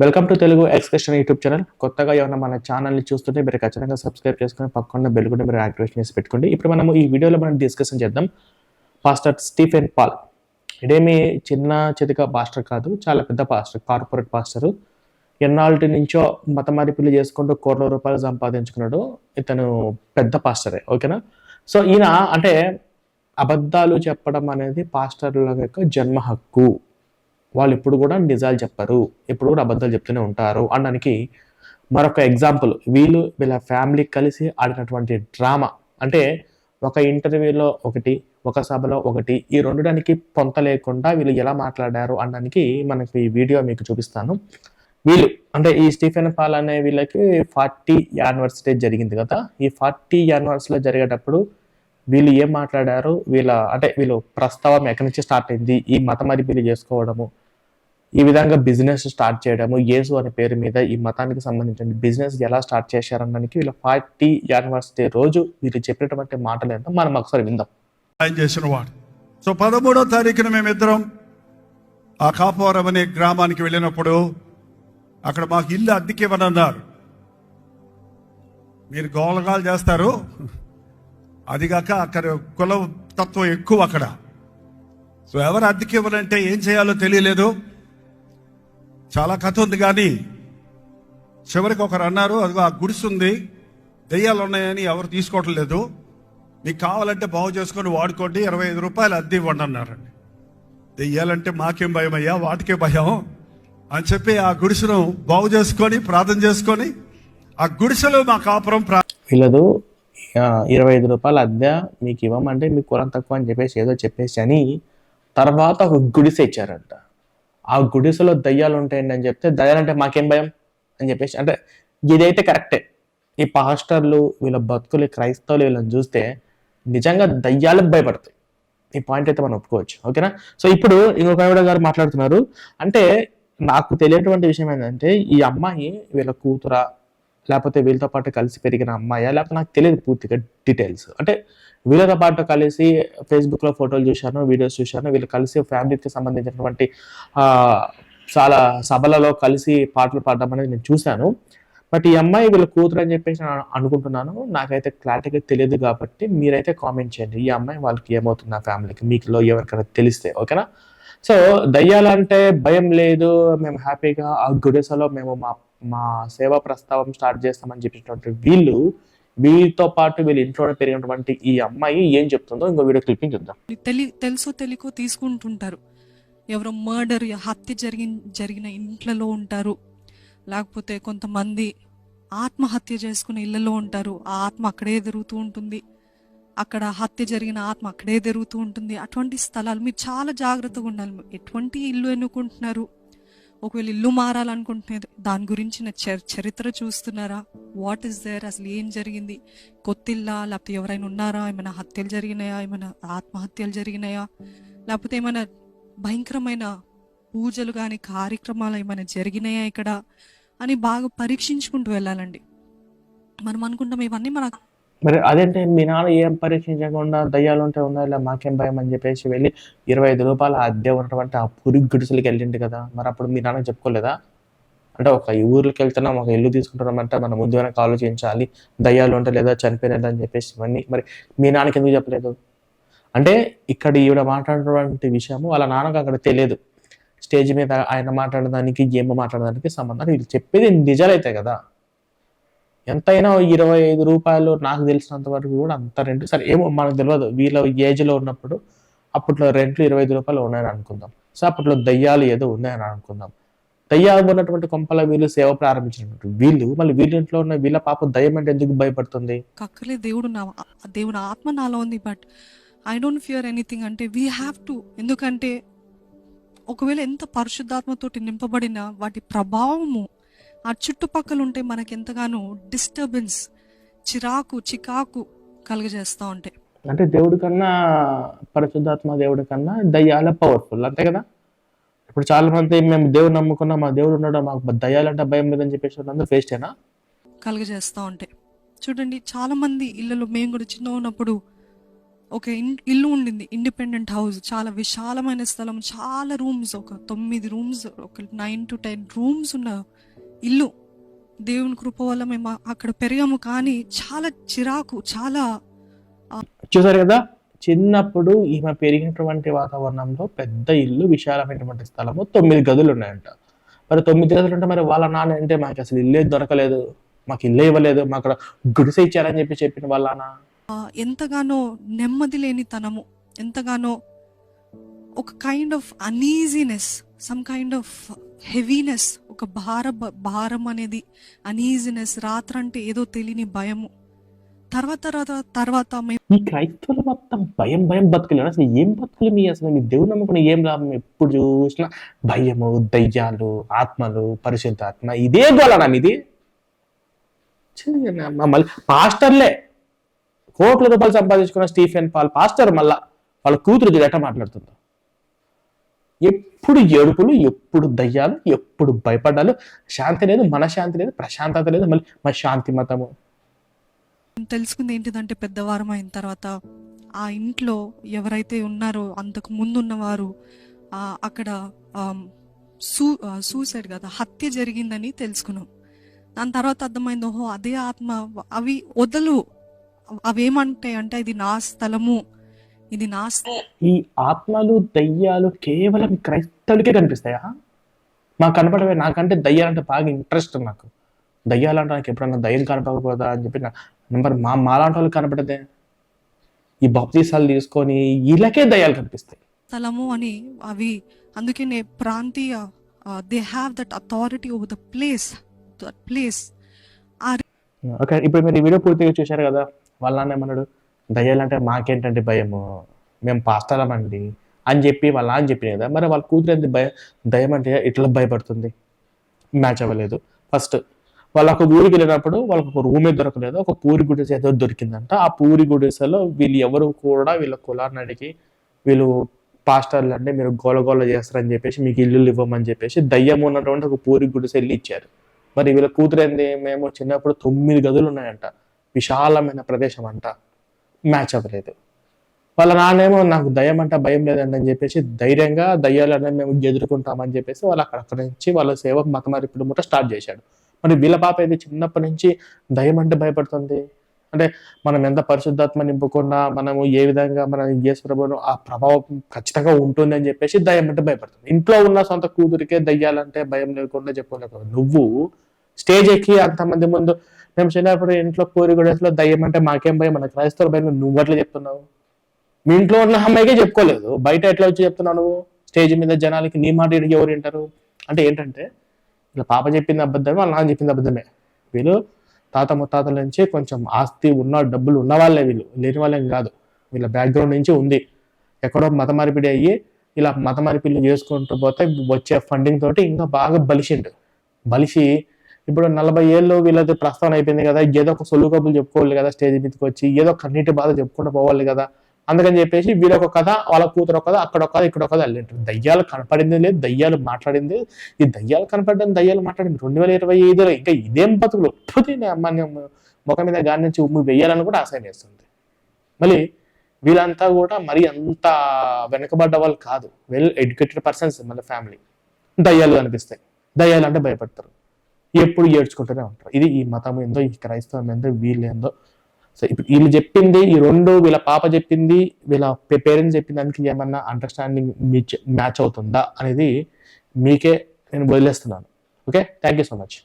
Welcome to Telugu expression YouTube channel. కొత్తగా ఏమైనా మన ఛానల్ని చూస్తుంటే మీరు ఖచ్చితంగా సబ్స్క్రైబ్ చేసుకుని పక్కన బెల్ కూడా మీరు యాక్టివేషన్ చేసి పెట్టుకోండి. ఇప్పుడు మనం ఈ వీడియోలో మనం డిస్కషన్ చేద్దాం. Pastor Stephen Paul. ఇదేమి చిన్న చితిక పాస్టర్ కాదు చాలా పెద్ద పాస్టర్ కార్పొరేట్ పాస్టరు. ఎన్నాళ్ళటి నుంచో మత మార్పిలు చేసుకుంటూ కోట్ల రూపాయలు సంపాదించుకున్నాడు. ఇతను పెద్ద పాస్టరే ఓకేనా? సో ఈయన అంటే అబద్ధాలు చెప్పడం అనేది పాస్టర్ల యొక్క జన్మ హక్కు. వాళ్ళు ఇప్పుడు కూడా నిజాలు చెప్పరు. ఇప్పుడు కూడా అబద్ధాలు చెప్తూనే ఉంటారు. అనడానికి మరొక ఎగ్జాంపుల్ వీళ్ళు వీళ్ళ ఫ్యామిలీ కలిసి ఆడినటువంటి డ్రామా అంటే ఒక ఇంటర్వ్యూలో ఒకటి ఒక సభలో ఒకటి ఈ రెండుడానికి పొంత లేకుండా వీళ్ళు ఎలా మాట్లాడారు అనడానికి మనకి ఈ వీడియో మీకు చూపిస్తాను. వీళ్ళు అంటే ఈ స్టీఫెన్ పాల్ అనే వీళ్ళకి ఫార్టీ యానివర్సరీ జరిగింది కదా. ఈ ఫార్టీ యానివర్సిటీలో జరిగేటప్పుడు వీళ్ళు ఏం మాట్లాడారు? వీళ్ళ అంటే వీళ్ళు ప్రస్తావం ఎక్కడి నుంచి స్టార్ట్ అయింది? ఈ మత మరిపిలు చేసుకోవడము ఈ విధంగా బిజినెస్ స్టార్ట్ చేయడము యేసు అనే పేరు మీద ఈ మతానికి సంబంధించిన బిజినెస్ ఎలా స్టార్ట్ చేశారనడానికి వీళ్ళ ఫార్టీ యానివర్సిటీ రోజు వీళ్ళు చెప్పినటువంటి మాటలు ఏంటో మనం ఒకసారి విందాం. ఆయన చేసిన వాడు. సో పదమూడో తారీఖున మేమిద్దరం ఆ కాపవరం అనే గ్రామానికి వెళ్ళినప్పుడు అక్కడ మాకు ఇల్లు అద్దెకి ఇవ్వనన్నారు. మీరు గోలగాలు చేస్తారు. అదిగాక అక్కడ కుల తత్వం ఎక్కువ అక్కడ. సో ఎవరు అద్దెకి ఇవ్వనంటే ఏం చేయాలో తెలియలేదు. చాలా కథ ఉంది కానీ చివరికి ఒకరు అన్నారు అదిగో ఆ గుడిసుంది దెయ్యాలు ఉన్నాయని ఎవరు తీసుకోవటం లేదు. మీకు కావాలంటే బాగు చేసుకొని వాడుకోండి ఇరవై ఐదు రూపాయలు అద్దె ఇవ్వండి అన్నారండి. దెయ్యాలంటే మాకేం భయం అయ్యా? వాటికే భయం అని చెప్పి ఆ గుడిసెను బాగు చేసుకొని ప్రార్థన చేసుకొని ఆ గుడిసెలో మా కాపురం ప్రా వీళ్ళదు ఇరవై ఐదు రూపాయల అద్దె మీకు ఇవ్వమంటే మీకు కురం తక్కువ అని చెప్పేసి ఏదో చెప్పేసి అని తర్వాత ఒక గుడిసె ఇచ్చారంట. ఆ గుడిసెలో దయ్యాలు ఉంటాయండి అని చెప్తే దయ్యాలంటే మాకేం భయం? అని చెప్పేసి అంటే ఇదైతే కరెక్టే. ఈ పాస్టర్లు వీళ్ళ బతుకులు క్రైస్తవులు వీళ్ళని చూస్తే నిజంగా దయ్యాలకు భయపడతాయి. ఈ పాయింట్ అయితే మనం ఒప్పుకోవచ్చు ఓకేనా? సో ఇప్పుడు ఇంకొక ఆవిడ గారు మాట్లాడుతున్నారు. అంటే నాకు తెలియటువంటి విషయం ఏంటంటే ఈ అమ్మాయి వీళ్ళ కూతురా లేకపోతే వీళ్ళతో పాటు కలిసి పెరిగిన అమ్మాయా? లేకపోతే నాకు తెలియదు పూర్తిగా డీటెయిల్స్. అంటే వీళ్ళతో పాటు కలిసి ఫేస్బుక్లో ఫోటోలు చూశాను వీడియోస్ చూశాను. వీళ్ళు కలిసి ఫ్యామిలీకి సంబంధించినటువంటి చాలా సభలలో కలిసి పాటలు పాడడం అనేది నేను చూశాను. బట్ ఈ అమ్మాయి వీళ్ళ కూతురు అని చెప్పేసి నేను అనుకుంటున్నాను. నాకైతే క్లారిటీగా తెలియదు కాబట్టి మీరైతే కామెంట్ చేయండి. ఈ అమ్మాయి వాళ్ళకి ఏమవుతుంది? నా ఫ్యామిలీకి మీకులో ఎవరికైనా తెలిస్తే ఓకేనా? సో దయ్యాలంటే భయం లేదు. మేము హ్యాపీగా ఆ గుడిసెలో మేము మా మా సేవా ప్రస్తావం స్టార్ట్ చేస్తామని చెప్పినటువంటి వీళ్ళు వీళ్ళతో పాటు వీళ్ళ ఇంట్లోనే పెరిగినటువంటి ఈ అమ్మాయి ఏం చెప్తుందో ఇంకో వీడియో క్లిప్పింగ్ చూద్దాం. తెలి తెలుసో తెలియకో తీసుకుంటుంటారు. ఎవరో మర్డర్ హత్య జరిగి జరిగిన ఇంట్లలో ఉంటారు. లేకపోతే కొంతమంది ఆత్మహత్య చేసుకునే ఇళ్ళలో ఉంటారు. ఆ ఆత్మ అక్కడే తిరుగుతూ ఉంటుంది. అక్కడ హత్య జరిగిన ఆత్మ అక్కడే తిరుగుతూ ఉంటుంది. అటువంటి స్థలాలు మీరు చాలా జాగ్రత్తగా ఉండాలి. ఎటువంటి ఇల్లు ఎన్నుకుంటున్నారు? ఒకవేళ ఇల్లు మారాలనుకుంటున్నారు దాని గురించిన చరిత్ర చూస్తున్నారా? వాట్ ఈస్ దేర్ అసలు ఏం జరిగింది? కొత్తిల్లా? లేకపోతే ఎవరైనా ఉన్నారా? ఏమైనా హత్యలు జరిగినాయా? ఏమైనా ఆత్మహత్యలు జరిగినాయా? లేకపోతే ఏమైనా భయంకరమైన పూజలు కానీ కార్యక్రమాలు ఏమైనా జరిగినాయా ఇక్కడ? అని బాగా పరీక్షించుకుంటూ వెళ్ళాలండి. మనం అనుకుంటాం ఇవన్నీ మన మరి అదేంటే? మీ నాన్న ఏం పరీక్షించకుండా దయ్యాలు ఉంటే ఉందా ఇలా మాకేం భయం అని చెప్పేసి వెళ్ళి ఇరవై ఐదు రూపాయల అద్దె ఉన్నటువంటి ఆ పురి గుడిసెలకి వెళ్ళింది కదా. మరి అప్పుడు మీ నాన్న చెప్పుకోలేదా? అంటే ఒక ఊర్లోకి వెళ్తున్నాం ఒక ఇల్లు తీసుకుంటున్నాం అంటే మనం ముందు వెనక ఆలోచించాలి దయ్యాలు ఉంటే లేదా చనిపోయినదా అని చెప్పేసి ఇవన్నీ. మరి మీ నాన్నకి ఎందుకు చెప్పలేదు? అంటే ఇక్కడ ఈవిడ మాట్లాడినటువంటి విషయము వాళ్ళ నాన్నకు అక్కడ తెలియదు. స్టేజ్ మీద ఆయన మాట్లాడడానికి ఏమో మాట్లాడడానికి సంబంధం వీళ్ళు చెప్పేది నిజాలైతే కదా. ఎంతైనా ఇరవై ఐదు రూపాయలు నాకు తెలిసినంత వరకు కూడా అంత రెంట్ సరే ఏమో మనకు తెలియదు. వీళ్ళ ఏజ్లో ఉన్నప్పుడు అప్పట్లో రెంట్లు ఇరవై ఐదు రూపాయలు ఉన్నాయని అనుకుందాం. సో అప్పట్లో దయ్యాలు ఏదో ఉన్నాయని అనుకుందాం. దయ్యాలు ఉన్నటువంటి కొంపల వీళ్ళు సేవ ప్రారంభించినటువంటి వీళ్ళు మళ్ళీ వీళ్ళ ఇంట్లో ఉన్న వీళ్ళ పాప దయ్యం అంటే ఎందుకు భయపడుతుంది? కక్కలే దేవుడు నా దేవుడు ఆత్మ నాలో ఉంది but I don't fear anything అంటే వీ హ్యావ్ టు ఎందుకంటే ఒకవేళ ఎంత పరిశుద్ధాత్మతోటి నింపబడిన వాటి ప్రభావము ఆ చుట్టుపక్కల ఉంటే మనకి ఎంతగానో డిస్టర్బెన్స్ చిరాకు చికాకు కలుగజేస్తూ ఉంటాయి. అంటే దేవుడి కన్నా పరిశుద్ధాత్మ దేవుడి కన్నా దయ్యాల పవర్ఫుల్ అంతే కదా? ఇప్పుడు చాలా మంది మేము దేవుడు నమ్ముకున్నాం మా దేవుడు ఉన్నాడు మాకు దయ్యాలంటే భయం లేదని చెప్పేసి వాళ్ళందరూ వేస్టేనా కలుగజేస్తూ ఉంటాయి. చూడండి చాలా మంది ఇళ్ళలో మేము కూడా చిన్న ఉన్నప్పుడు ఒక ఇల్లు ఉండింది ఇండిపెండెంట్ హౌస్ చాలా విశాలమైన స్థలం చాలా రూమ్స్ ఒక తొమ్మిది రూమ్స్ ఒక నైన్ టు టెన్ రూమ్స్ ఉన్న ఇల్లు. దేవుని కృప వల్ల మేము అక్కడ పెరిగాము కానీ చాలా చిరాకు చాలా చూసారు కదా చిన్నప్పుడు ఈమె పెరిగినటువంటి వాతావరణంలో పెద్ద ఇల్లు విశాలమైనటువంటి స్థలము తొమ్మిది గదులు ఉన్నాయంట. మరి తొమ్మిది గదులు ఉంటే మరి వాళ్ళ నాన్న అంటే మాకు అసలు ఇల్లే దొరకలేదు మాకు ఇల్లే ఇవ్వలేదు మాకు అక్కడ గుడిసె ఇచ్చారని చెప్పి చెప్పిన వాళ్ళ ఎంతగానో నెమ్మది లేనితనము ఎంతగానో ఒక kind of uneasiness some kind of heaviness ఒక భార భారం అనేది అనీజీనెస్ రాత్రంటే ఏదో తెలియని భయము. తర్వాత తర్వాత తర్వాత మేము ఈ క్రైస్తవులు మొత్తం భయం భయం బతుకులు అసలు ఏం బతుకులు మీ అసలు? మీ దేవుడు నమ్ముకుని ఏం లాభం? ఎప్పుడు చూసినా భయము దయ్యాలు ఆత్మలు పరిశుద్ధాత్మ ఇదే గోళనా మీది? మళ్ళీ పాస్టర్లే. కోట్ల రూపాయలు సంపాదించుకున్న స్టీఫెన్ పాల్ పాస్టర్ మళ్ళా. వాళ్ళ కూతురు ఎట మాట్లాడుతుందో? ఎప్పుడు ఏడుపులు ఎప్పుడు దయ్యాలు ఎప్పుడు భయపడ్డాలు. శాంతి లేదు మన శాంతి లేదు ప్రశాంతత లేదు మళ్ళీ మా శాంతి మతము. తెలుసుకుంది ఏంటిదంటే పెద్దవారం అయిన తర్వాత ఆ ఇంట్లో ఎవరైతే ఉన్నారో అంతకు ముందున్నవారు అక్కడ సూ సూసైడ్ కదా హత్య జరిగిందని తెలుసుకున్నాం. దాని తర్వాత అర్థమైంది ఓహో అదే ఆత్మ అవి వదలు. అవేమంటాయి అంటే ఇది నా స్థలము ఇది నా స్థ- ఈ ఆత్మలు దయ్యాలు కేవలం క్రైస్తవులకే కనిపిస్తాయా? మాకు కనపడవే నాకంటే దయ్యాలంటే బాగా ఇంట్రెస్ట్ నాకు దయ్యాలంటే నాకు ఎప్పుడన్నా దయ్యం కనపడకూడదా అని చెప్పి నెంబర్ మా మాలాంటి వాళ్ళకి కనపడదే ఈ బాప్తీసాలు తీసుకొని వీళ్ళకే దయ్యాలు కనిపిస్తాయి. స్థలము అని అవి అందుకనే ప్రాంతీయ they have that authority over the place that place okay ఇప్పుడు మీరు ఈ వీడియో పూర్తిగా చూశారు కదా వాళ్ళ నాన్న ఏమన్నాడు? దయ్యాలంటే మాకేంటంటే భయము? మేము పాస్తలమండి అని చెప్పి వాళ్ళ అని చెప్పిన కదా మరి వాళ్ళ కూతురు ఏంది భయ దయ్యం అంటే ఇట్లా భయపడుతుంది? మ్యాచ్ అవ్వలేదు. ఫస్ట్ వాళ్ళ ఒక ఊరికి వెళ్ళినప్పుడు వాళ్ళకి ఒక రూమే దొరకలేదు. ఒక పూరి గుడిసె ఏదో దొరికిందంట. ఆ పూరి గుడిసెలో వీళ్ళు ఎవరు కూడా వీళ్ళ కులాన్ని అడిగి వీళ్ళు పాస్టర్లు అంటే మీరు గోల గోల చేస్తారని చెప్పేసి మీకు ఇల్లు ఇవ్వమని చెప్పేసి దయ్యం ఉన్నటువంటి ఒక పూరి గుడిసె వెళ్ళి ఇచ్చారు. మరి వీళ్ళ కూతురు ఏంది? మేము చిన్నప్పుడు తొమ్మిది గదులు ఉన్నాయంట. విశాలమైన ప్రదేశం అంట మ్యాచ్ అవ్వలేదు. వాళ్ళ నాన్నేమో నాకు దయ్యం అంటే భయం లేదండి అని చెప్పేసి ధైర్యంగా దయ్యాలనే మేము ఎదుర్కొంటామని చెప్పేసి వాళ్ళు అక్కడ నుంచి వాళ్ళ సేవకు మతమారిప్పుడు ముట్ట స్టార్ట్ చేశాడు. మరి వీళ్ళ పాప ఇది చిన్నప్పటి నుంచి దయ్యం అంటే భయపడుతుంది? అంటే మనం ఎంత పరిశుద్ధాత్మ నింపుకున్నా మనము ఏ విధంగా మన యేసు ప్రభును ఆ ప్రభావం ఖచ్చితంగా ఉంటుంది అని చెప్పేసి దయ్యం అంటే భయపడుతుంది. ఇంట్లో ఉన్న సొంత కూతురికే దయ్యాలంటే భయం లేకుండా చెప్పుకోలేకపోతే నువ్వు స్టేజ్ ఎక్కి అంతమంది ముందు మేము చిన్నప్పుడు ఇంట్లో పూరి గుడేసులో దయ్యం అంటే మాకేం భయం? మన క్రైస్తవుల భయం నువ్వు అట్లా చెప్తున్నావు. మీ ఇంట్లో ఉన్న అమ్మాయికే చెప్పుకోలేదు. బయట ఎట్లా వచ్చి చెప్తున్నావు నువ్వు? స్టేజ్ మీద జనాలకి నీ మాట ఎవరు వింటారు? అంటే ఏంటంటే ఇలా పాప చెప్పింది అబద్ధమే వాళ్ళ నాన్న చెప్పింది అబద్ధమే. వీళ్ళు తాత ముత్తాతల నుంచి కొంచెం ఆస్తి ఉన్న డబ్బులు ఉన్న వాళ్ళే వీళ్ళు. లేని వాళ్ళేం కాదు. వీళ్ళ బ్యాక్గ్రౌండ్ నుంచి ఉంది. ఎక్కడో మత మార్పిడి అయ్యి ఇలా మత మార్పిడి చేసుకుంటూ పోతే వచ్చే ఫండింగ్ తోటి ఇంకా బాగా బలిసిండు. బలిసి ఇప్పుడు నలభై ఏళ్ళు వీళ్ళది ప్రస్థానం అయిపోయింది కదా ఏదో ఒక సొల్లు కబులు చెప్పుకోవాలి కదా స్టేజ్ మీదకి వచ్చి ఏదో ఒక కన్నీటి బాధ చెప్పుకుంటూ పోవాలి కదా. అందుకని చెప్పేసి వీళ్ళొక కథ వాళ్ళ కూతురు ఒక కథ అక్కడ ఒక కథ ఇక్కడ ఒక కథ అల్లింటారు దయ్యాలు కనపడింది లేదు దయ్యాలు మాట్లాడింది ఈ దయ్యాలు కనపడడం దయ్యాలు మాట్లాడింది రెండు వేల ఇరవై ఐదులో ఇంకా ఇదేం బతుకులు? ఒప్పుది అమ్మాన్ని ముఖం మీద గాని నుంచి ఉమ్మి వెయ్యాలని కూడా ఆశయం వేస్తుంది. మళ్ళీ వీళ్ళంతా కూడా మరి అంత వెనకబడ్డ వాళ్ళు కాదు. వెల్ ఎడ్యుకేటెడ్ పర్సన్స్ మళ్ళీ ఫ్యామిలీ. దయ్యాలు కనిపిస్తాయి. దయ్యాలు అంటే భయపడతారు. ఎప్పుడు ఏడ్చుకుంటూనే ఉంటారు. ఇది ఈ మతం ఏందో ఈ క్రైస్తవం ఏందో వీళ్ళేందో సో ఇప్పుడు వీళ్ళు చెప్పింది ఈ రెండు వీళ్ళ పాప చెప్పింది వీళ్ళ పేరెంట్స్ చెప్పిన దానికి ఏమన్నా అండర్స్టాండింగ్ మ్యాచ్ అవుతుందా అనేది మీకే నేను వదిలేస్తున్నాను. Okay thank you so much